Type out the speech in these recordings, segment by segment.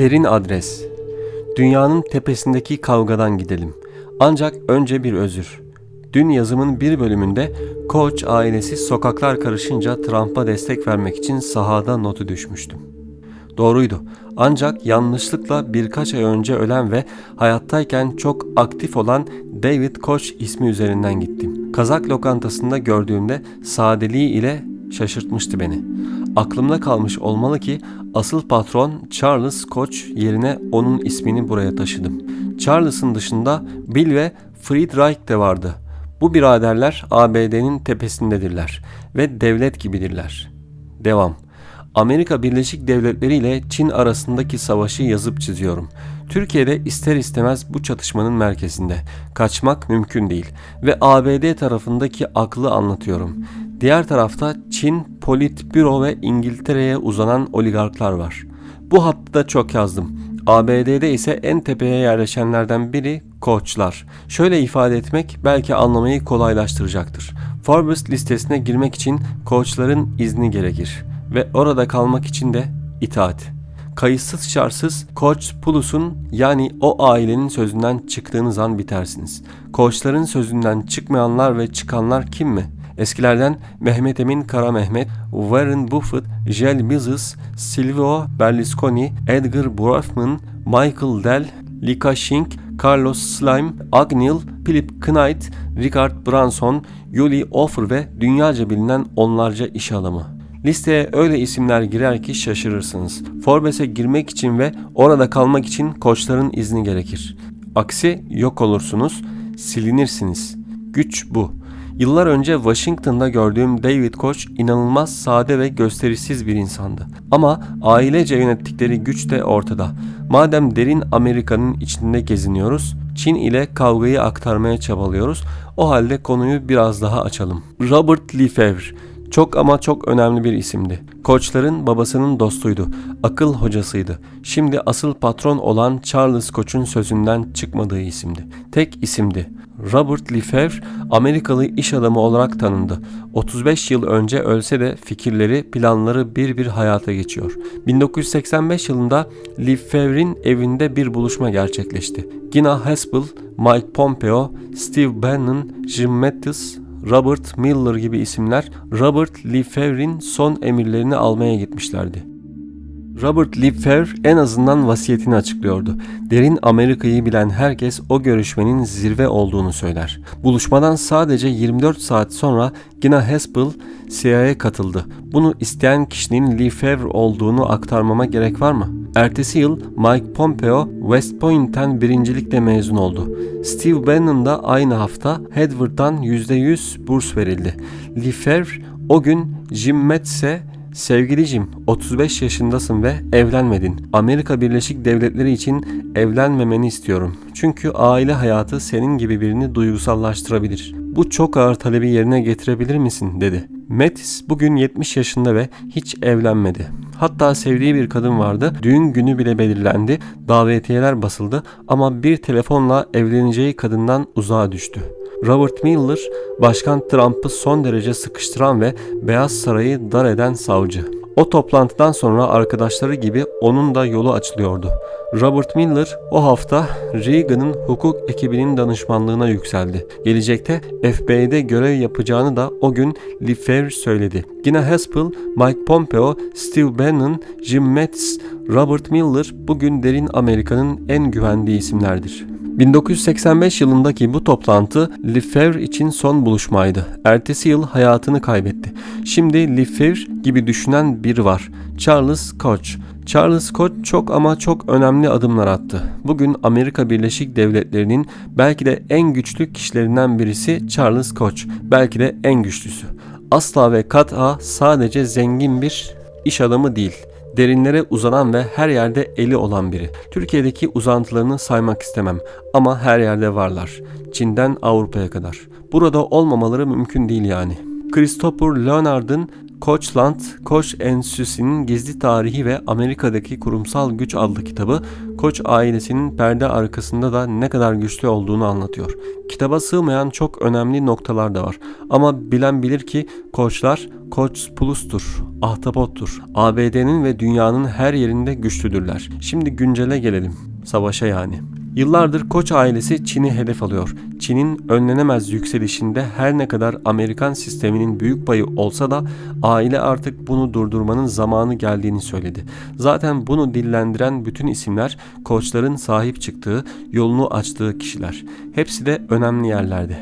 Derin adres. Dünyanın tepesindeki kavgadan gidelim. Ancak önce bir özür. Dün yazımın bir bölümünde Koç ailesi sokaklar karışınca Trump'a destek vermek için sahada notu düşmüştüm. Doğruydu. Ancak yanlışlıkla birkaç ay önce ölen ve hayattayken çok aktif olan David Koch ismi üzerinden gittim. Kazak lokantasında gördüğümde sadeliği ile şaşırtmıştı beni. Aklımda kalmış olmalı ki asıl patron Charles Koch yerine onun ismini buraya taşıdım. Charles'ın dışında Bill ve Friedrich de vardı. Bu biraderler ABD'nin tepesindedirler ve devlet gibidirler. Devam. Amerika Birleşik Devletleri ile Çin arasındaki savaşı yazıp çiziyorum. Türkiye'de ister istemez bu çatışmanın merkezinde. Kaçmak mümkün değil ve ABD tarafındaki aklı anlatıyorum. Diğer tarafta Çin, Politbüro ve İngiltere'ye uzanan oligarklar var. Bu hattı çok yazdım. ABD'de ise en tepeye yerleşenlerden biri koçlar. Şöyle ifade etmek belki anlamayı kolaylaştıracaktır. Forbes listesine girmek için koçların izni gerekir ve orada kalmak için de itaat. Kayıtsız şartsız Koç Pulus'un yani o ailenin sözünden çıktığınız an bitersiniz. Koçların sözünden çıkmayanlar ve çıkanlar kim mi? Eskilerden Mehmet Emin Kara Mehmet, Warren Buffett, Jel Bezos, Silvio Berlusconi, Edgar Bronfman, Michael Dell, Lika Shink, Carlos Slim, Agnil, Philip Knight, Richard Branson, Yuli Offer ve dünyaca bilinen onlarca iş adamı. Listeye öyle isimler girer ki şaşırırsınız. Forbes'e girmek için ve orada kalmak için koçların izni gerekir. Aksi yok olursunuz, silinirsiniz. Güç bu. Yıllar önce Washington'da gördüğüm David Koch inanılmaz sade ve gösterişsiz bir insandı. Ama ailece yönettikleri güç de ortada. Madem derin Amerika'nın içinde geziniyoruz, Çin ile kavgayı aktarmaya çabalıyoruz. O halde konuyu biraz daha açalım. Robert Lefevre çok ama çok önemli bir isimdi. Koçların babasının dostuydu. Akıl hocasıydı. Şimdi asıl patron olan Charles Koç'un sözünden çıkmadığı isimdi. Tek isimdi. Robert Lefevre Amerikalı iş adamı olarak tanındı. 35 yıl önce ölse de fikirleri, planları bir bir hayata geçiyor. 1985 yılında Lefevre'in evinde bir buluşma gerçekleşti. Gina Haspel, Mike Pompeo, Steve Bannon, Jim Mattis, Robert Miller gibi isimler Robert Lefevre'in son emirlerini almaya gitmişlerdi. Robert Lefevre en azından vasiyetini açıklıyordu. Derin Amerika'yı bilen herkes o görüşmenin zirve olduğunu söyler. Buluşmadan sadece 24 saat sonra Gina Haspel CIA'ya katıldı. Bunu isteyen kişinin Lefevre olduğunu aktarmama gerek var mı? Ertesi yıl Mike Pompeo West Point'ten birincilikle mezun oldu. Steve Bannon da aynı hafta Harvard'dan %100 burs verildi. Lefevre o gün Jim Metz'e Sevgili Jim, 35 yaşındasın ve evlenmedin. Amerika Birleşik Devletleri için evlenmemeni istiyorum. Çünkü aile hayatı senin gibi birini duygusallaştırabilir. Bu çok ağır talebi yerine getirebilir misin?" dedi. Metis bugün 70 yaşında ve hiç evlenmedi. Hatta sevdiği bir kadın vardı. Düğün günü bile belirlendi. Davetiyeler basıldı ama bir telefonla evleneceği kadından uzağa düştü. Robert Miller, Başkan Trump'ı son derece sıkıştıran ve Beyaz Sarayı dar eden savcı. O toplantıdan sonra arkadaşları gibi onun da yolu açılıyordu. Robert Miller o hafta Reagan'ın hukuk ekibinin danışmanlığına yükseldi. Gelecekte FBI'de görev yapacağını da o gün Lefevre söyledi. Gina Haspel, Mike Pompeo, Steve Bannon, Jim Mattis, Robert Miller bugün derin Amerika'nın en güvendiği isimlerdir. 1985 yılındaki bu toplantı Lefevre için son buluşmaydı. Ertesi yıl hayatını kaybetti. Şimdi Lefevre gibi düşünen biri var. Charles Koch. Charles Koch çok ama çok önemli adımlar attı. Bugün Amerika Birleşik Devletleri'nin belki de en güçlü kişilerinden birisi Charles Koch. Belki de en güçlüsü. Asla ve kat'a sadece zengin bir iş adamı değil derinlere uzanan ve her yerde eli olan biri. Türkiye'deki uzantılarını saymak istemem ama her yerde varlar. Çin'den Avrupa'ya kadar. Burada olmamaları mümkün değil yani. Christopher Leonard'ın Koçland, Koç Enstitüsü'nün Gizli Tarihi ve Amerika'daki Kurumsal Güç adlı kitabı Koç ailesinin perde arkasında da ne kadar güçlü olduğunu anlatıyor. Kitaba sığmayan çok önemli noktalar da var. Ama bilen bilir ki koçlar Koç Plus'tur, ahtapottur. ABD'nin ve dünyanın her yerinde güçlüdürler. Şimdi güncele gelelim. Savaşa yani. Yıllardır Koç ailesi Çin'i hedef alıyor. Çin'in önlenemez yükselişinde her ne kadar Amerikan sisteminin büyük payı olsa da aile artık bunu durdurmanın zamanı geldiğini söyledi. Zaten bunu dillendiren bütün isimler Koçların sahip çıktığı, yolunu açtığı kişiler. Hepsi de önemli yerlerde.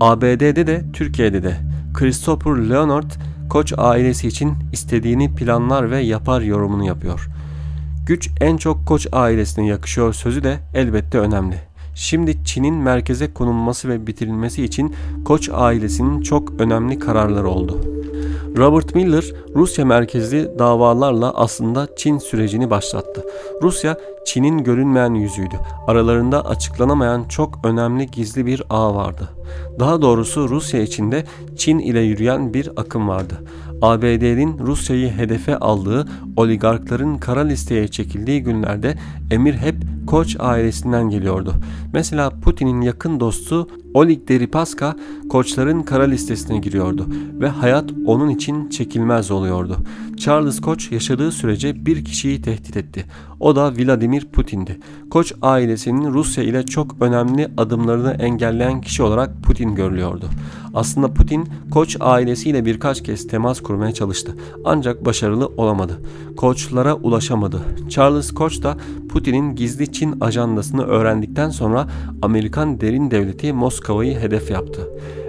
ABD'de de Türkiye'de de Christopher Leonard Koç ailesi için istediğini planlar ve yapar yorumunu yapıyor. Güç en çok Koç ailesine yakışıyor sözü de elbette önemli. Şimdi Çin'in merkeze konulması ve bitirilmesi için Koç ailesinin çok önemli kararları oldu. Robert Miller Rusya merkezli davalarla aslında Çin sürecini başlattı. Rusya Çin'in görünmeyen yüzüydü. Aralarında açıklanamayan çok önemli gizli bir ağ vardı. Daha doğrusu Rusya içinde Çin ile yürüyen bir akım vardı. ABD'nin Rusya'yı hedefe aldığı oligarkların kara listeye çekildiği günlerde emir hep Koç ailesinden geliyordu. Mesela Putin'in yakın dostu Oleg Deripaska Koçların kara listesine giriyordu ve hayat onun için çekilmez oluyordu. Charles Koç yaşadığı sürece bir kişiyi tehdit etti. O da Vladimir Putin'di. Koç ailesinin Rusya ile çok önemli adımlarını engelleyen kişi olarak Putin görülüyordu. Aslında Putin Koç ailesiyle birkaç kez temas kurmaya çalıştı. Ancak başarılı olamadı. Koçlara ulaşamadı. Charles Koç da Putin'in gizli Çin ajandasını öğrendikten sonra Amerikan derin devleti Moskova'yı hedef yaptı.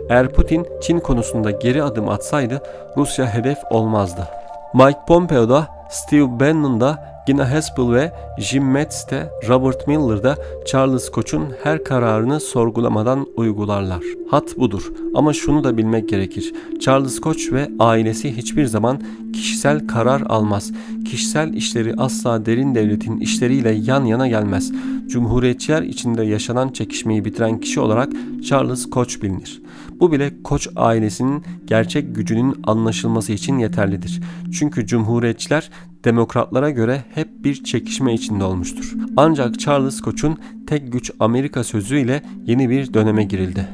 Eğer Putin Çin konusunda geri adım atsaydı Rusya hedef olmazdı. Mike Pompeo da Steve Bannon da Gina Haspel ve Jim Mattis de Robert Miller da Charles Koch'un her kararını sorgulamadan uygularlar. Hat budur ama şunu da bilmek gerekir. Charles Koch ve ailesi hiçbir zaman kişisel karar almaz. Kişisel işleri asla derin devletin işleriyle yan yana gelmez. Cumhuriyetçiler içinde yaşanan çekişmeyi bitiren kişi olarak Charles Koch bilinir. Bu bile Koç ailesinin gerçek gücünün anlaşılması için yeterlidir. Çünkü cumhuriyetçiler demokratlara göre hep bir çekişme içinde olmuştur. Ancak Charles Koç'un tek güç Amerika sözüyle yeni bir döneme girildi.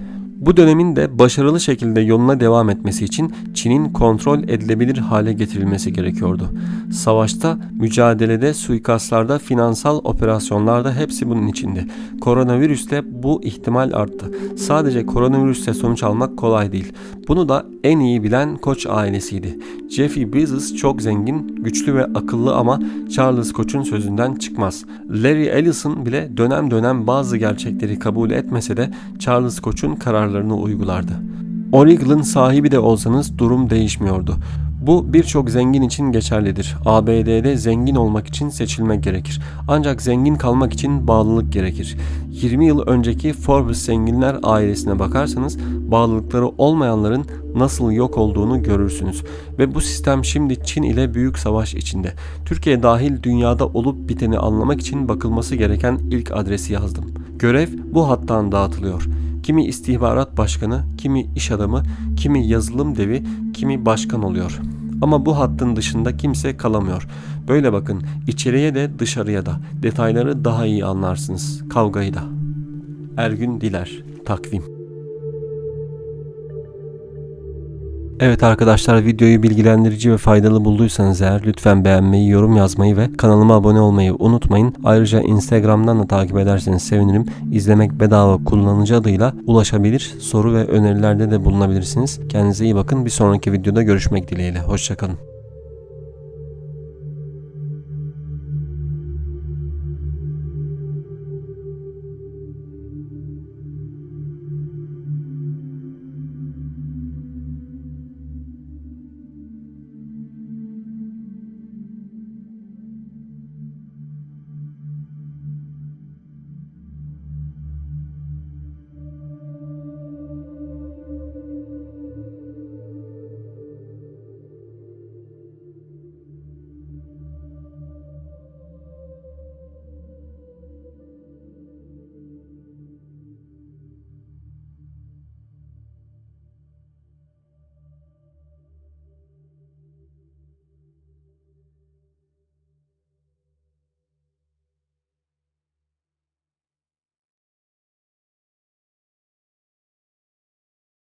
Bu dönemin de başarılı şekilde yoluna devam etmesi için Çin'in kontrol edilebilir hale getirilmesi gerekiyordu. Savaşta, mücadelede, suikastlarda, finansal operasyonlarda hepsi bunun içinde. Koronavirüste bu ihtimal arttı. Sadece koronavirüste sonuç almak kolay değil. Bunu da en iyi bilen Koç ailesiydi. Jeffy Bezos çok zengin, güçlü ve akıllı ama Charles Koç'un sözünden çıkmaz. Larry Ellison bile dönem dönem bazı gerçekleri kabul etmese de Charles Koç'un kararlarını uygulardı. Oracle'ın sahibi de olsanız durum değişmiyordu. Bu birçok zengin için geçerlidir. ABD'de zengin olmak için seçilmek gerekir. Ancak zengin kalmak için bağlılık gerekir. 20 yıl önceki Forbes zenginler ailesine bakarsanız bağlılıkları olmayanların nasıl yok olduğunu görürsünüz. Ve bu sistem şimdi Çin ile büyük savaş içinde. Türkiye dahil dünyada olup biteni anlamak için bakılması gereken ilk adresi yazdım. Görev bu hattan dağıtılıyor. Kimi istihbarat başkanı, kimi iş adamı, kimi yazılım devi, kimi başkan oluyor. Ama bu hattın dışında kimse kalamıyor. Böyle bakın içeriye de dışarıya da detayları daha iyi anlarsınız. Kavgayı da. Ergün Diler Takvim Evet arkadaşlar videoyu bilgilendirici ve faydalı bulduysanız eğer lütfen beğenmeyi, yorum yazmayı ve kanalıma abone olmayı unutmayın. Ayrıca Instagram'dan da takip ederseniz sevinirim. İzlemek bedava kullanıcı adıyla ulaşabilir, soru ve önerilerde de bulunabilirsiniz. Kendinize iyi bakın. Bir sonraki videoda görüşmek dileğiyle. Hoşçakalın.